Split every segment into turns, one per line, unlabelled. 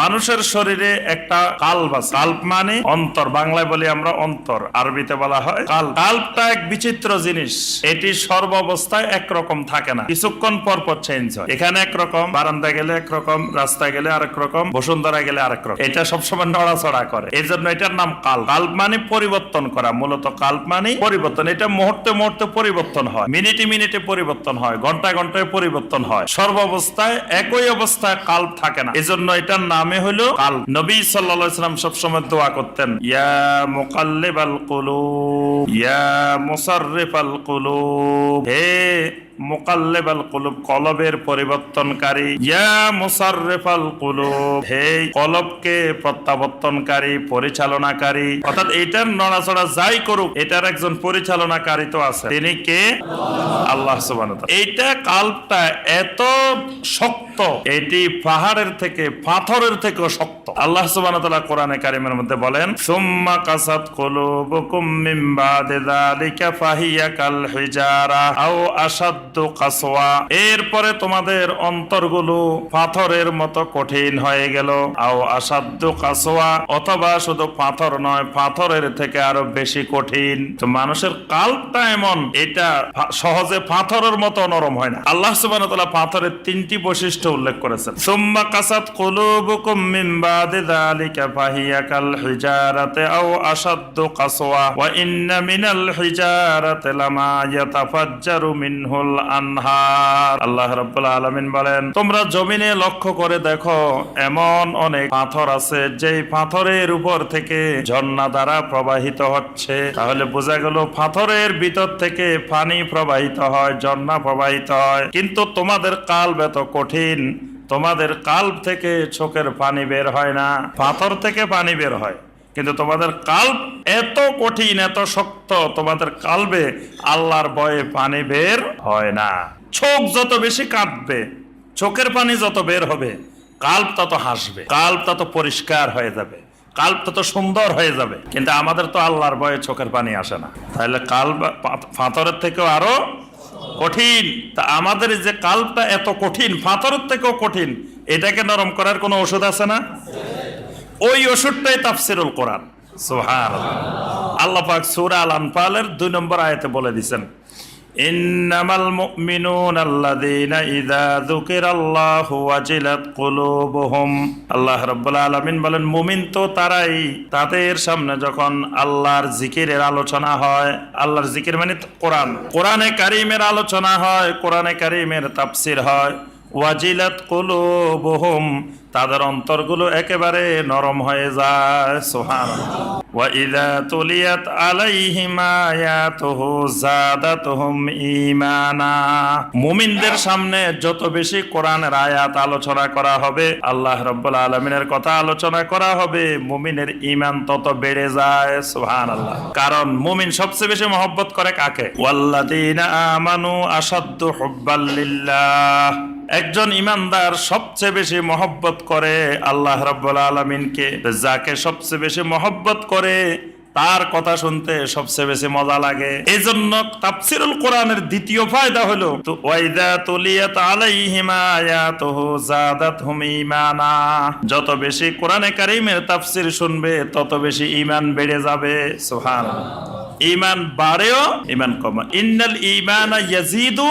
মানুষের শরীরে একটা কাল্প আছে। কাল্প মানে অন্তর। বাংলায় বলি আমরা অন্তর। আরবিতে বলা হয় কাল কাল্পটা এক বিচিত্র জিনিস। এটি সর্বাবস্থায় একরকম থাকে না। কিছুক্ষণ পর পর চেঞ্জ হয়। এখানে একরকম বারান্দা গেলে একরকম, রাস্তায় গেলে আরেক রকম বসুন্ধরা গেলে আরেক রকম এটা সবসময় নড়াচড়া করে। এই জন্য এটার নাম কাল কাল্প মানে পরিবর্তন করা। মূলত কাল্প মানে পরিবর্তন। এটা মুহূর্তে মুহূর্তে পরিবর্তন হয়। মিনিটে মিনিটে পরিবর্তন হয়। ঘন্টায় ঘন্টায় পরিবর্তন হয়। সর্ব অবস্থায় একই অবস্থায় কাল্প থাকে না। এজন্য এটার নামে হলো কাল। নবী সাল্লাম সবসময় দোয়া করতেন ইয়া মোকাল্লেবাল কুলুব ইয়া মুসাররিফাল কলো হে মুকাল্লিবাল কুলুব, কলবের পরিবর্তনকারী। ইয়া মুসাররিফাল কুলুব, হে কলবকে প্রত্যাবর্তনকারী, পরিচালনাকারী। অর্থাৎ এটার নড়াচড়া যাই করুক, এটার একজন পরিচালনাকারী তো আছে। তিনি কে? আল্লাহ সুবহানাহু এইটা কাল্পটা এত শক্ত, এটি পাহাড়ের থেকে, পাথরের থেকেও শক্ত। আল্লাহ সুবহানাহু ওয়া তাআলা কোরআনে কারিমের মধ্যে বলেন, সুম্মা কাসাত কুলুবুকুম মিন বাদি যালিকা ফাহিয়া কাল হিজারা আও এরপরে তোমাদের অন্তরগুলো পাথরের মতো কঠিন হয়ে গেল। আও আসাধ্য কাসোয়া, অথবা শুধু পাথর নয়, পাথরের থেকে আরও বেশি কঠিন। তো মানুষের কালটা এমন, এটা সহজে পাথরের মতো নরম হয় না। আল্লাহ সুবহানাহু পাথরের তিনটি বৈশিষ্ট্য উল্লেখ করেছেন। সুম্মা কাসাত কুলুবুকুম ইন্না মিনাল লামা মিনহুল আল্লাহ রাব্বুল আলামিন বলেন, তোমরা জমিনে লক্ষ্য করে দেখো, এমন অনেক পাথর আছে, যেই পাথরের উপর থেকে ঝর্ণা দ্বারা প্রবাহিত হচ্ছে। তাহলে বোঝা গেল, পাথরের ভিতর থেকে পানি প্রবাহিত হয়, ঝর্ণা প্রবাহিত হয়। কিন্তু তোমাদের কাল এত কঠিন, তোমাদের কাল্প থেকে চোখের পানি বের হয় না, পাথর থেকে পানি বের হয়। কিন্তু তোমাদের কাল্প এত কঠিন, এত শক্ত, তোমাদের কালবে আল্লাহর ভয়ে পানি বের হয় না। চোখ যত বেশি কাঁদবে চোখের পানি যত বের হবে, কাল্প তত হাসবে, কাল্প তত পরিষ্কার হয়ে যাবে, কাল্প তত সুন্দর হয়ে যাবে। কিন্তু আমাদের তো আল্লাহর ভয়ে চোখের পানি আসে না। তাহলে কাল্প পাথরের থেকেও আরও কঠিন। তা আমাদের যে কাল্পটা এত কঠিন, পাথরের থেকেও কঠিন, এটাকে নরম করার কোনো ওষুধ আছে না? ওই ওষুধটাই তাফসিরুল কোরআন। সোহার আল্লাহ পাক সূরা আল আনফালের দুই নম্বর আয়াতে বলে দিছেন, ইন্নামাল মুমিনুন আল্লাযীনা ইযা যুকিরাল্লাহু ওয়াজিলাত কুলুবুহুম। আল্লাহ রাব্বুল আলামিন বলেন, মুমিন তো তারাই তাদের সামনে যখন আল্লাহর জিকিরের আলোচনা হয়, আল্লাহর জিকির মানে কোরআন। কোরআনে কারীমের আলোচনা হয়, কোরআনে কারীমের তাফসীর হয়। ওয়াজিলাত কুলুবুহুম, তাদের অন্তরগুলো একেবারে নরম হয়ে যায় সোহান ওয়া ইযা তুলিয়াত ঈমানা। মুমিনদের সামনে যত বেশি কোরআনের আয়াত আলোচনা করা হবে, আল্লাহ রাব্বুল আলামিনের কথা আলোচনা করা হবে, মুমিনের ঈমান তত বেড়ে যায়, সুবহানাল্লাহ। কারণ মুমিন সবচেয়ে বেশি মহব্বত করে কাকে? ওয়াল্লাযীনা আমানু আশাদ্দু হুব্বাল লিল্লাহ। একজন ইমানদার সবচেয়ে বেশি মহব্বত করে আল্লাহ রাব্বুল আলামিনকে। যাকে সবচেয়ে বেশি মহব্বত করে, তার কথা শুনতে সবচেয়ে বেশি মজা লাগে। এই জন্য তাফসিরুল কোরআনের দ্বিতীয় ফায়দা হলো, তো ওয়াইদা তুলিয়াত আলাইহিম আয়াতুহু যাদাতহুম ঈমানা। যত বেশি কোরআনে কারীমের তাফসির শুনবে, তত বেশি ঈমান বেড়ে যাবে। সুবহানাল্লাহ। ঈমান বাড়েও, ঈমান কমে। ইন্নাল ঈমানা ইয়াজিদু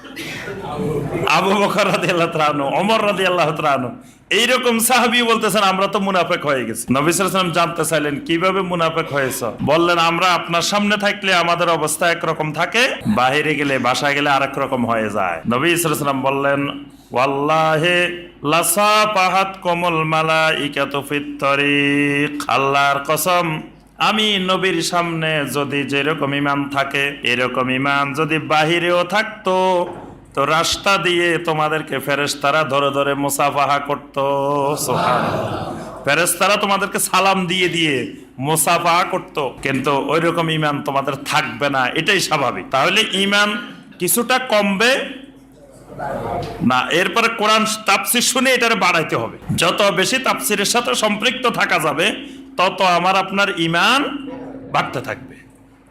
আবু বকর রাদিয়াল্লাহু তাআলা আনহু, ওমর রাদিয়াল্লাহু তাআলা আনহু। এইরকম সাহাবী বলতেছেন আমরা তো মুনাফেক হয়ে গেছি। নবী ওয়াসাল্লাম জানতে চাইলেন কীভাবে মুনাফেক হয়েছ? বললেন আমরা আপনার সামনে থাকলে আমাদের অবস্থা একরকম থাকে বাইরে গেলে বাসায় গেলে আরেক রকম হয়ে যায়। নবী সাল্লাল্লাহু বললেন ওয়াল্লাহে লাসা পাহাত কমল মালা ইকাতু ফিত তরিক। আল্লাহর কসম আমি নবীর সামনে যদি যেরকম ইমান থাকে, এরকম ইমান যদি বাহিরেও থাকতো, তো রাস্তা দিয়ে তোমাদেরকে ফেরেশতারা ধরে ধরে মুসাফাহা করতো। ফেরেশতারা তোমাদেরকে সালাম দিয়ে দিয়ে মুসাফাহা করতো। কিন্তু ওই রকম ইমান তোমাদের থাকবে না, এটাই স্বাভাবিক। তাহলে ইমান কিছুটা কমবে না, এরপরে কোরআন তাপসির শুনে এটারে বাড়াইতে হবে। যত বেশি তাপসিরের সাথে সম্পৃক্ত থাকা যাবে তত আমার আপনার ইমান বাড়তে থাকবে।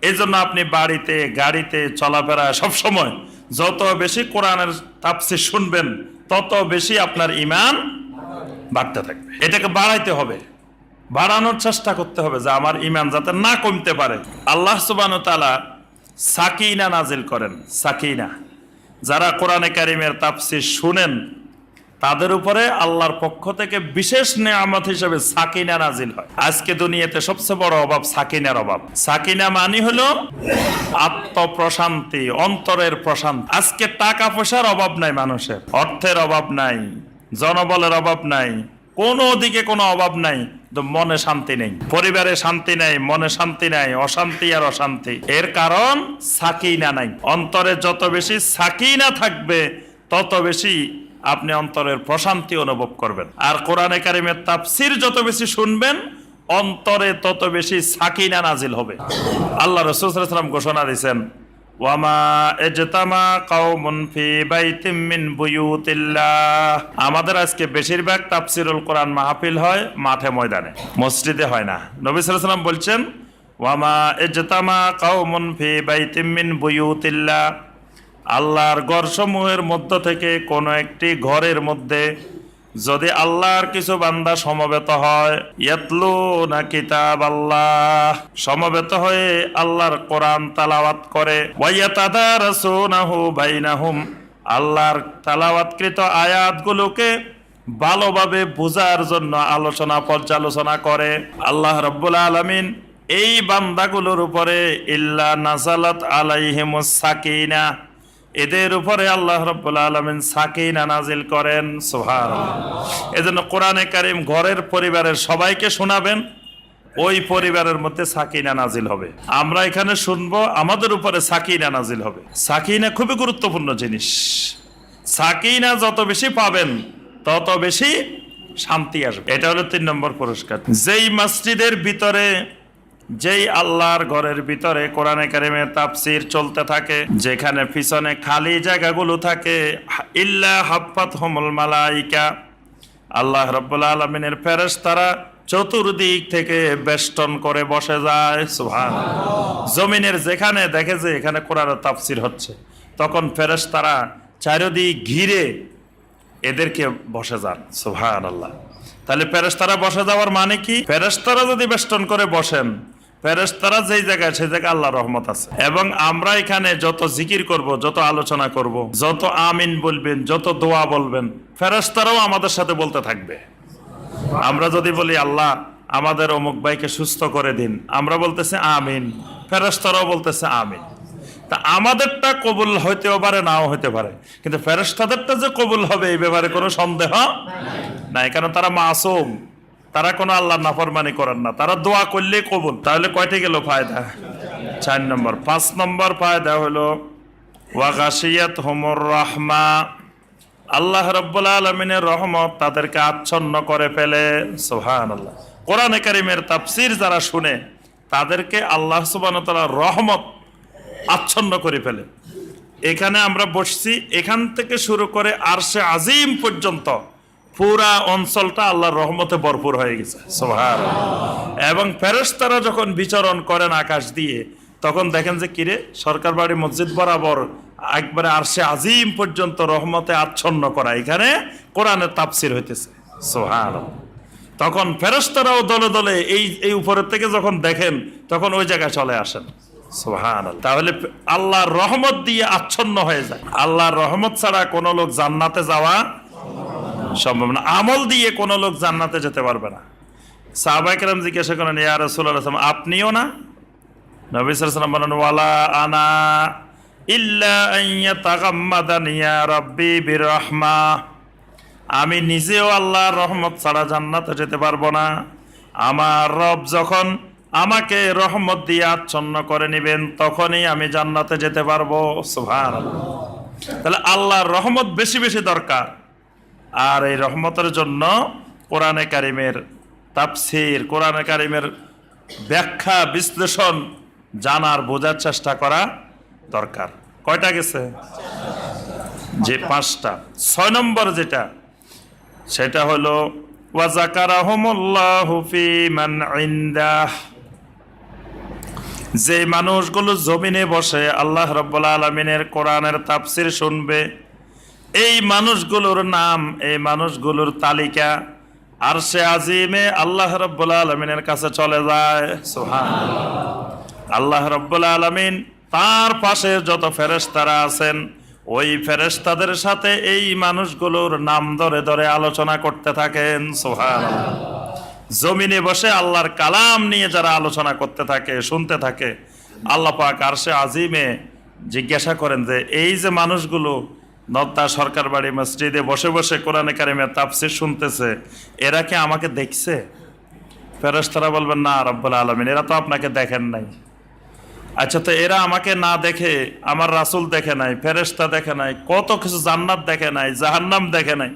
এই জন্য আপনি বাড়িতে, গাড়িতে, চলাফেরা সবসময় যত বেশি কোরআনের তাপসির শুনবেন, তত বেশি আপনার ইমান বাড়তে থাকবে। এটাকে বাড়াইতে হবে। বাড়ানোর চেষ্টা করতে হবে যে আমার ইমান যাতে না কমতে পারে। আল্লাহ সুবান তালা সাকিনা নাজিল করেন। সাকিনা। যারা কোরআনে কারিমের তাপসির শুনেন তাদের উপরে আল্লাহর পক্ষ থেকে বিশেষ নেয়ামত হিসেবে সাকিনা নাজিল হয়। আজকে দুনিয়াতে সবচেয়ে বড় অভাব সাকিনার অভাব। সাকিনা মানি হলো আত্মপ্রশান্তি, অন্তরের প্রশান্তি। আজকে টাকা পয়সার অভাব নাই মানুষের। অর্থের অভাব নাই, জনবলের অভাব নাই, কোনো দিকে কোনো অভাব নাই মনে শান্তি নেই। পরিবারে শান্তি নাই, মনে শান্তি নাই, অশান্তি আর অশান্তি। এর কারণ সাকিনা নাই। অন্তরে যত বেশি সাকিনা থাকবে, তত বেশি আপনি অন্তরের প্রশান্তি অনুভব করবেন। আর কোরআনে কারিমের তাফসির যত বেশি শুনবেন, অন্তরে তত বেশি সাকিনা নাজিল হবে। আল্লাহ রসুলাম ঘোষণা দিয়েছেন আমাদের আজকে বেশিরভাগ তাফসিরুল কোরআন মাহফিল হয় মাঠে ময়দানে, মসজিদে হয় না। নবী বলছেন, ওয়ামা এজতামা কাউমুন ফি বাইতিম মিন বুয়ুতিল্লাহ। আল্লাহর ঘরসমূহের মধ্য থেকে কোনো একটি ঘরের মধ্যে যদি আল্লাহর কিছু বান্দা সমবেত হয় না কিতাব আল্লাহ সমবেত হয়ে আল্লাহর কোরআন তালাওয়াত করে আল্লাহর তালাওয়াতকৃত আয়াতগুলোকে ভালোভাবে বোঝার জন্য আলোচনা পর্যালোচনা করে। আল্লাহ রব্বুল আলামিন এই বান্দাগুলোর উপরে, ইল্লা নাজালাত আলাইহিমুস সাকিনা। এদের উপরে আল্লাহ রব্বুল নাজিল করেন সোহান এজন্য কোরআনে কারিম ঘরের পরিবারের সবাইকে শোনাবেন, ওই পরিবারের মধ্যে সাকিনা নাজিল হবে। আমরা এখানে শুনব আমাদের উপরে সাকিনা নাজিল হবে। সাকিনা খুবই গুরুত্বপূর্ণ জিনিস। সাকিনা যত বেশি পাবেন, তত বেশি শান্তি আসবে। এটা হলো তিন নম্বর পুরস্কার। যেই মসজিদের ভিতরে যেই আল্লাহর ঘরের ভিতরে কোরআনে কারিমের তাফসির চলতে থাকে, যেখানে পিছনে খালি জায়গাগুলো থাকে, ইল্লা হাফাত হোমল মালাইকা। আল্লাহ রব্বুল আলমিনের ফেরেস তারা চতুর্দিক থেকে বেষ্টন করে বসে যায় সুহান জমিনের যেখানে দেখে যে এখানে কোরআন তাফসির হচ্ছে, তখন ফেরেস তারা চারিদিক ঘিরে এদেরকে বসে যান সুহান আল্লাহ তাহলে ফেরেস্তারা বসে যাওয়ার মানে কি? ফেরেস্তারা যদি বেষ্টন করে বসেন ফেরেস্তারা যেই জায়গায় সেই জায়গায় আল্লাহ রহমত আছে। এবং আমরা এখানে যত জিকির করব, যত আলোচনা করব, যত আমিন বলবেন, যত দোয়া বলবেন ফেরেস্তারাও আমাদের সাথে বলতে থাকবে। আমরা যদি বলি, আল্লাহ, আমাদের অমুক ভাইকে সুস্থ করে দিন। আমরা বলতেছে, আমিন। ফেরেস্তারাও বলতেছে, আমিন। তা আমাদেরটা কবুল হইতেও পারে, নাও হইতে পারে। কিন্তু ফেরেস্তাদেরটা যে কবুল হবে, এই ব্যাপারে কোনো সন্দেহ নাই। কারণ তারা মাসুম। তারা কোনো আল্লাহ নাফরমানি করেন না। তারা দোয়া করলে কবুল। তাহলে কয়টি গেল ফায়দা? চার নম্বর। পাঁচ নম্বর ফায়দা হলো, ওয়াগাশিয়াত হোমর রহমা। আল্লাহ রব্বুল আলমিনের রহমত তাদেরকে আচ্ছন্ন করে ফেলে। সোহান আল্লাহ কোরআনে কারিমের তাফসির যারা শুনে, তাদেরকে আল্লাহ সুবান রহমত আচ্ছন্ন করে ফেলে। এখানে আমরা বসছি, এখান থেকে শুরু করে আরশে আজিম পর্যন্ত। পুরা অঞ্চলটা আল্লাহর রহমতে ভরপুর হয়ে গেছে। সোহার এবং ফেরেশতারা যখন বিচরণ করেন আকাশ দিয়ে, তখন দেখেন যে কিরে, সরকার বাড়ি মসজিদ বরাবর একবারে আরশে আজিম পর্যন্ত রহমতে আচ্ছন্ন করা। এখানে কোরআনের তাপসির হইতেছে। সোহার তখন ফেরেশতারাও দলে দলে এই এই উপরের থেকে যখন দেখেন, তখন ওই জায়গায় চলে আসেন। সুবহান তাহলে আল্লাহর রহমত দিয়ে আচ্ছন্ন হয়ে যায়। আল্লাহর রহমত ছাড়া কোনো লোক জান্নাতে যাওয়া সম্ভব না। আমল দিয়ে কোনো লোক জান্নাতে যেতে পারবে না। সাহবাইকেরাম জিজ্ঞাসা করেন ইয়া রাসূলুল্লাহ আপনিও না? নবী বলেন, ওয়ালা আনা ইল্লা আমি নিজেও আল্লাহর রহমত ছাড়া জান্নাতে যেতে পারব না। আমার রব যখন আমাকে রহমত দিয়ে আচ্ছন্ন করে নেবেন, তখনই আমি জান্নাতে যেতে পারব। সুভান তাহলে আল্লাহর রহমত বেশি বেশি দরকার। আর এই রহমতের জন্য কোরআনে কারিমের তাপসির কোরআনে কারিমের ব্যাখ্যা, বিশ্লেষণ জানার, বোঝার চেষ্টা করা দরকার। কয়টা গেছে? যে পাঁচটা। ছয় নম্বর যেটা, সেটা হলো যে মানুষগুলো জমিনে বসে আল্লাহ রব্বুল আলমিনের কোরআনের তাপসির শুনবে এই মানুষগুলোর নাম, এই মানুষগুলোর তালিকা আর সে আজিমে আল্লাহ রব্বুল আলমিনের কাছে চলে যায়। সোহান আল্লাহ রব্বুল আলমিন তার পাশে যত ফেরেশতারা আছেন, ওই ফেরেশতাদের সাথে এই মানুষগুলোর নাম ধরে ধরে আলোচনা করতে থাকেন। সোহান জমিনে বসে আল্লাহর কালাম নিয়ে যারা আলোচনা করতে থাকে, শুনতে থাকে, আল্লাহ পাক আরশে আজিমে জিজ্ঞাসা করেন যে, এই যে মানুষগুলো নদ্দা সরকার বাড়ি মসজিদে বসে বসে কোরআনে কারিমে তাফসির শুনতেছে। এরা কি আমাকে দেখছে? ফেরেশতারা বলবেন, না, রব্বুল আলমিন, এরা তো আপনাকে দেখেন নাই। আচ্ছা তো এরা আমাকে না দেখে, আমার রাসূল দেখে নাই, ফেরেশতা দেখে নাই, কত কিছু জান্নাত দেখে নাই, জাহান্নাম দেখে নাই।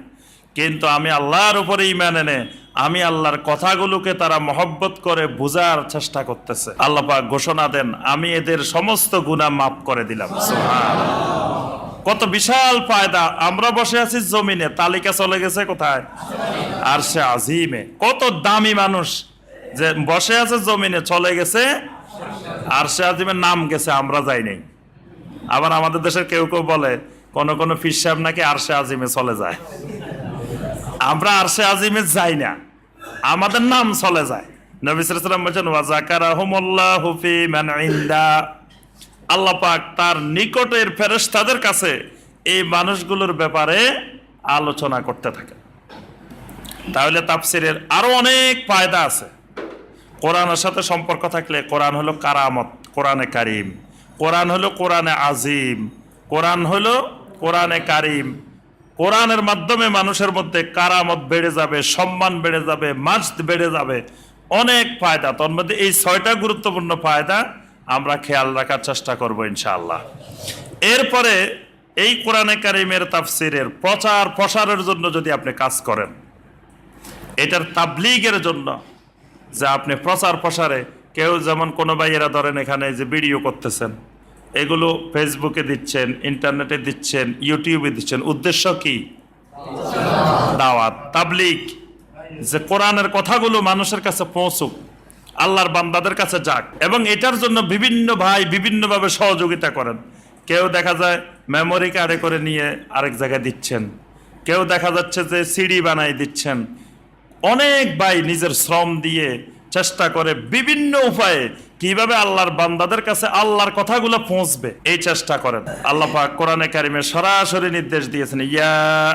কিন্তু আমি আল্লাহর উপরে ইমান এনে, আমি আল্লাহর কথাগুলোকে তারা মহব্বত করে বোঝার চেষ্টা করতেছে। আল্লাহ পাক ঘোষণা দেন, আমি এদের সমস্ত গুনাহ মাফ করে দিলাম। কত বিশাল ফায়দা। আমরা বসে আছি জমিনে, তালিকা চলে গেছে কোথায়? আর সে আজিমে। কত দামি মানুষ যে বসে আছে জমিনে, চলে গেছে, আর সে আজিমের নাম গেছে, আমরা যাই নাই। আবার আমাদের দেশের কেউ কেউ বলে, কোন কোন ফির সাহেব নাকি আরশে আজিমে চলে যায়। আমরা আরশে আজিমে যাই না। আমাদের নাম চলে যায়। নবী বলছেন ওয়াজাকারাহুমুল্লাহু ফি মান ইনদা। আল্লাহ পাক তার নিকটের ফেরেশতাদের কাছে এই মানুষগুলোর ব্যাপারে আলোচনা করতে থাকে তাহলে তাফসিরের আরও অনেক ফায়দা আছে। কোরআনের সাথে সম্পর্ক থাকলে কোরআন হলো কারামত, কোরআনে কারিম, কোরআন হলো কোরআনে আজিম, কোরআন হলো কোরআনে কারিম। কোরআনের মাধ্যমে মানুষের মধ্যে কারামত বেড়ে যাবে, সম্মান বেড়ে যাবে মাস্ত বেড়ে যাবে। অনেক ফায়দা। তোর মধ্যে এই ছয়টা গুরুত্বপূর্ণ ফায়দা আমরা খেয়াল রাখার চেষ্টা করব ইনশাআল্লাহ। এরপরে এই কোরআনে কারিমের তাফসিরের প্রচার প্রসারের জন্য যদি আপনি কাজ করেন, এটার তাবলিগের জন্য যে আপনি প্রচার প্রসারে কেউ যেমন কোনো ভাইয়েরা ধরেন এখানে যে ভিডিও করতেছেন, এগুলো ফেসবুকে দিচ্ছেন, ইন্টারনেটে দিচ্ছেন, ইউটিউবে দিচ্ছেন, উদ্দেশ্য কি? দাওয়াত, তাবলিগ, যে কোরআনের কথাগুলো মানুষের কাছে পৌঁছুক আল্লাহর বান্দাদের কাছে যাক এবং এটার জন্য বিভিন্ন ভাই বিভিন্নভাবে সহযোগিতা করেন। কেউ দেখা যায় মেমোরি কার্ডে করে নিয়ে আরেক জায়গায় দিচ্ছেন। কেউ দেখা যাচ্ছে যে সিডি বানাই দিচ্ছেন। অনেক ভাই নিজের শ্রম দিয়ে চেষ্টা করে বিভিন্ন উপায়ে কীভাবে আল্লাহর বান্দাদের কাছে আল্লাহর কথাগুলো পৌঁছবে, এই চেষ্টা করেন। আল্লাহ কোরআনে কারিমে সরাসরি নির্দেশ দিয়েছেন, ইয়া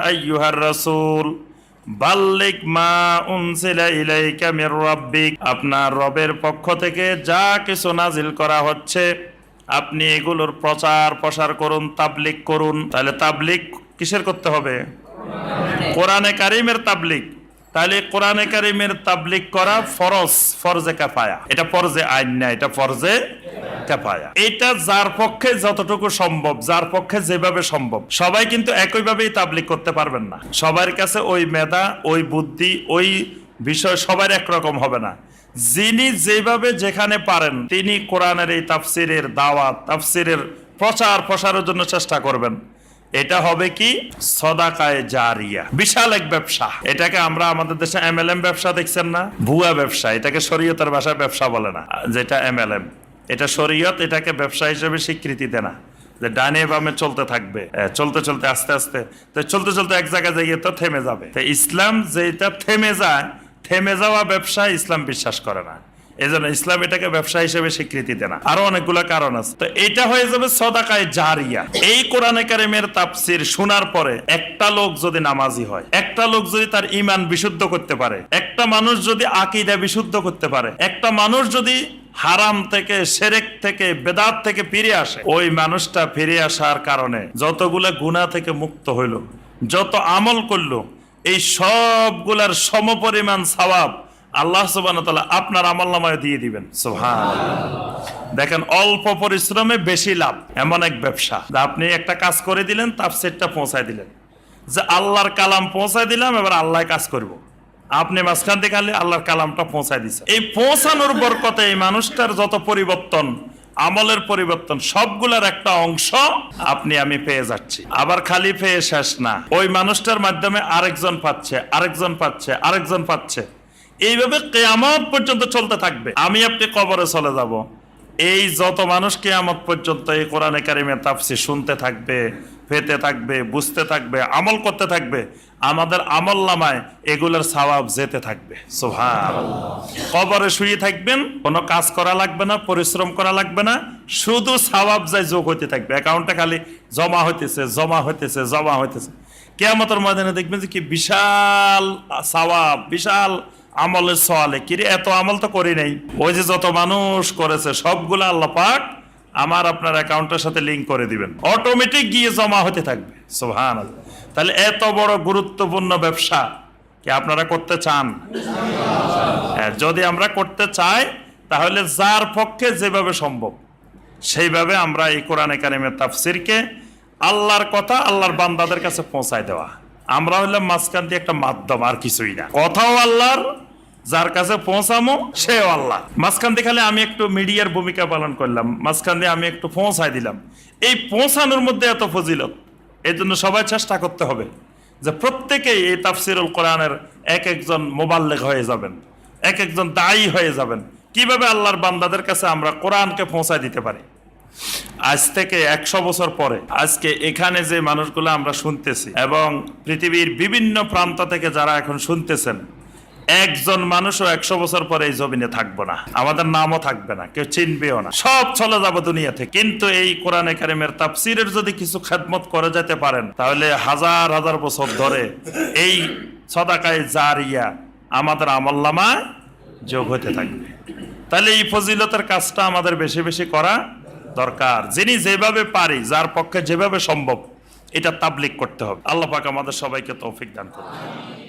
আইয়ুহার রাসূল। বাল্লিক মা উনসিলা ইলাইকা মির রাব্বিক। আপনার রবের পক্ষ থেকে যা কিছু নাজিল করা হচ্ছে, আপনি এগুলোর প্রচার প্রসার করুন, তাবলিক করুন। তাহলে তাবলিক কিসের করতে হবে? কোরআনে কারিমের তাবলিক। তাহলে কোরআনে কারিমের তাবলিক করা ফরজ, ফরজে কাফায়া। এটা ফরজে আইন না, এটা ফরজে কাফায়া এটা যার পক্ষে যতটুকু সম্ভব, যার পক্ষে যেভাবে সম্ভব। সবাই কিন্তু একইভাবেই তাবলিক করতে পারবেন না। সবার কাছে ওই মেধা, ওই বুদ্ধি, ওই বিষয় সবার একরকম হবে না। যিনি যেভাবে যেখানে পারেন, তিনি কোরআনের এই তাফসিরের দাওয়াত, তাফসিরের প্রচার প্রসারের জন্য চেষ্টা করবেন। এটা হবে কি? সদাকায় জারিয়া। বিশাল এক ব্যবসা। এটাকে আমরা আমাদের দেশে এমএলএম ব্যবসা দেখছেন না? ভুয়া ব্যবসা। এটাকে শরীয়তের ভাষায় ব্যবসা বলে না, যেটা এমএলএম। এটা শরীয়ত, এটাকে ব্যবসা হিসেবে স্বীকৃতি দেয় না। যে ডানে বামে চলতে থাকবে চলতে চলতে আস্তে আস্তে, তো চলতে চলতে এক জায়গায় যাইয়ে তো থেমে যাবে। তো ইসলাম যেটা থেমে যায়, থেমে যাওয়া ব্যবসা ইসলাম বিশ্বাস করে না। এই জন্য ইসলাম এটাকে ব্যবসা হিসেবে স্বীকৃতি দেয় না। আরও অনেকগুলো কারণ আছে। তো এটা হয়ে যাবে সদাকায় জারিয়া। এই কোরআনে কারিমের তাফসির শোনার পরে একটা লোক যদি নামাজি হয়, একটা লোক যদি তার ইমান বিশুদ্ধ করতে পারে, একটা মানুষ যদি আকিদা বিশুদ্ধ করতে পারে, একটা মানুষ যদি হারাম থেকে, সেরেক থেকে, বেদাত থেকে ফিরে আসে। ওই মানুষটা ফিরে আসার কারণে যতগুলা গুণা থেকে মুক্ত হইল, যত আমল করল, এই সবগুলার সমপরিমাণ সওয়াব আল্লাহ তাআলা আপনার আমল নামায় দিয়ে দিবেন। দেখেন, অল্প পরিশ্রমে বেশি লাভ, এমন এক ব্যবসা। আপনি একটা কাজ করে দিলেন, তাফসীরটা পৌঁছায় দিলেন। যে আল্লাহর কালাম পৌঁছায় দিলাম, এবার আল্লাহ কাজ করব। আপনি মাঝখান থেকে আল্লাহর কালামটা পৌঁছায় দিছে। এই পৌঁছানোর বরকতে এই মানুষটার যত পরিবর্তন, আমলের পরিবর্তন, সবগুলোর একটা অংশ আপনি, আমি পেয়ে যাচ্ছি। আবার খালি পেয়ে শেষ না। ওই মানুষটার মাধ্যমে আরেকজন পাচ্ছে আরেকজন পাচ্ছে আরেকজন পাচ্ছে। এইভাবে কেয়ামত পর্যন্ত চলতে থাকবে। আমি আপনি কবরে চলে যাব। এই যত মানুষ কেয়ামত পর্যন্ত এই কোরআনে কারিমে তাফসি শুনতে থাকবে পেতে থাকবে, বুঝতে থাকবে, আমল করতে থাকবে, আমাদের আমল নামায় এগুলোর সওয়াব যেতে থাকবে। কবরে শুয়ে থাকবেন, কোনো কাজ করা লাগবে না, পরিশ্রম করা লাগবে না, শুধু সওয়াব যায় যোগ হইতে থাকবে। অ্যাকাউন্টে খালি জমা হইতেছে জমা হইতেছে জমা হইতেছে। কেয়ামতের ময়দানে দেখবেন যে কি বিশাল সওয়াব বিশাল আমলের সওয়ালে। কিরে, এত আমল তো করি নাই। ওই যে যত মানুষ করেছে, সবগুলো আল্লাহ আমার আপনার অ্যাকাউন্টের সাথে লিংক করে দিবেন। অটোমেটিক গিয়ে জমা হতে থাকবে। সোহান তাহলে এত বড় গুরুত্বপূর্ণ ব্যবসা কি আপনারা করতে চান? হ্যাঁ, যদি আমরা করতে চাই তাহলে যার পক্ষে যেভাবে সম্ভব সেইভাবে আমরা এই কোরআন কারিমের তাফসিরকে আল্লাহর কথা আল্লাহর বান্দাদের কাছে পৌঁছায় দেওয়া। আমরা হলাম মাঝখান দিয়ে একটা মাধ্যম আর কিছুই না। কথাও আল্লাহর যার কাছে পৌঁছামো, সেও আল্লাহ। মাঝখান দিয়ে খালি আমি একটু মিডিয়ার ভূমিকা পালন করলাম। মাঝখান দিয়ে আমি একটু পৌঁছায় দিলাম। এই পৌঁছানোর মধ্যে এত ফজিলত, এই জন্য সবাই চেষ্টা করতে হবে যে প্রত্যেকেই এই তাফসিরুল কোরআনের এক একজন মোবাল্লেক হয়ে যাবেন, এক একজন দায়ী হয়ে যাবেন। কীভাবে আল্লাহর বান্দাদের কাছে আমরা কোরআনকে পৌঁছায় দিতে পারি? আজ থেকে একশো বছর পরে আজকে এখানে যে মানুষগুলো আমরা শুনতেছি এবং পৃথিবীর বিভিন্ন প্রান্ত থেকে যারা এখন শুনতেছেন একজন মানুষও একশো বছর পরে এই জমিনে থাকব না। আমাদের নামও থাকবে না, কেউ চিনবেও না। সব চলে যাব দুনিয়া থেকে। কিন্তু এই কোরআনে কারিমের তাফসিরের যদি কিছু খেদমত করে যেতে পারেন, তাহলে হাজার হাজার বছর ধরে এই সদাকায় জারিয়া আমাদের আমল্লামায় যোগ হতে থাকবে। তাহলে এই ফজিলতের কাজটা আমাদের বেশি বেশি করা দরকার। যিনি যেভাবে পারি, যার পক্ষে যেভাবে সম্ভব, এটা তাবলিক করতে হবে। আল্লাহ পাক আমাদের সবাইকে তৌফিক দান করুন।